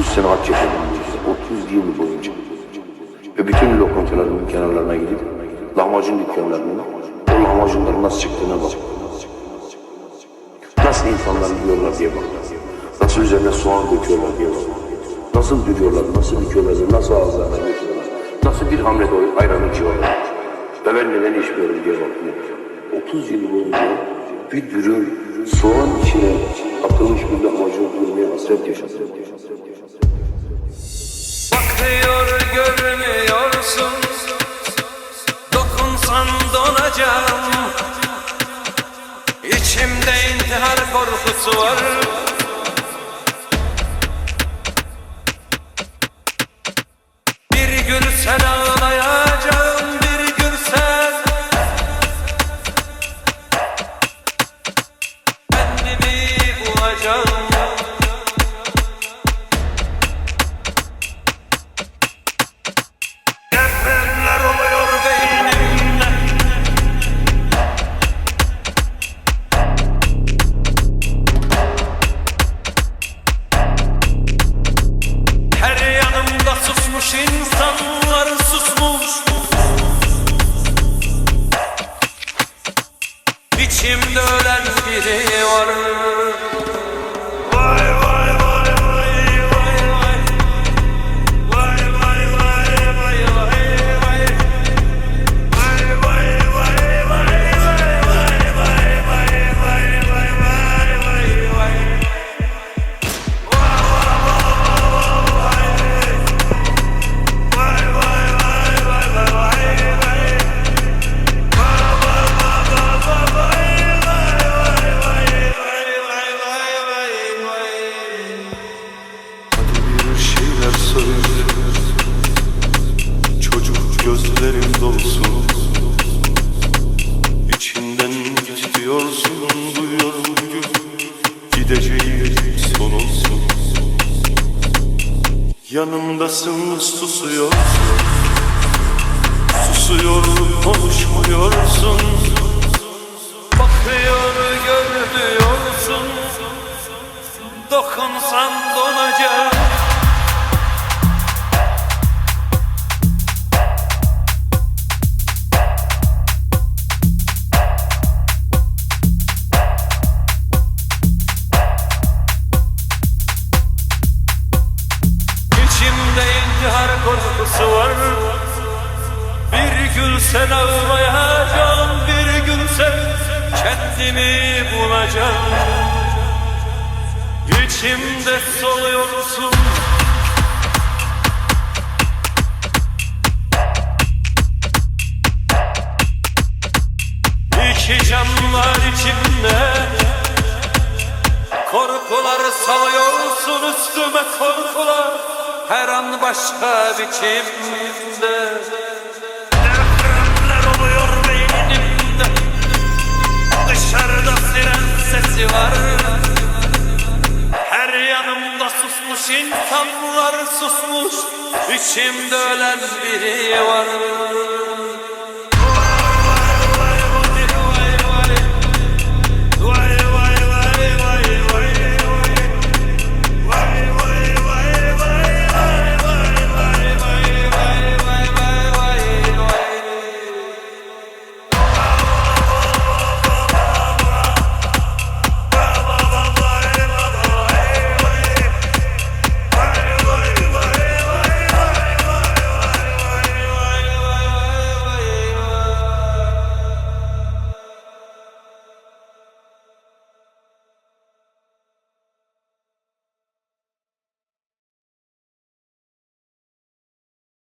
30 sene aç yaşadım. 30 yıl boyunca. Ve bütün lokantaların kenarlarına gidip lahmacun dükkanlarına o lahmacunların nasıl çıktığına bak. Nasıl insanlar yiyorlar diye bak. Nasıl üzerine soğan döküyorlar diye bak. Nasıl dürüyorlar, nasıl dikiyorlar, nasıl ağızlarına götürüyorlar. Nasıl bir hamle doğru ayranı içiyorlar. Ve ben neden içmiyorum diye bakıyor. 30 yıl boyunca bir dürüm soğan içine atılmış bir lahmacun görmeye hasret yaşadım. Bakıyor görmüyorsun. Dokunsan donacağım. İçimde intihar korkusu var. Bir gün sen olacağım susmuş insanlar susmuş. İçimde ölen biri var. Çocuk gözlerin dolsun İçinden git diyorsun Duyuyorum gün Gideceğim son susuyorsun. Susuyor konuşmuyorsun. Bakıyor görmüyorsun Dokunsan donacak sen ağlayacağım Bir gün sen kendimi bulacağım. İçimde soluyorsun. İki can var içimde. Korkular salıyorsun üstüme korkular Her an başka biçimde susmuş insanlar susmuş. İçimde ölen biri var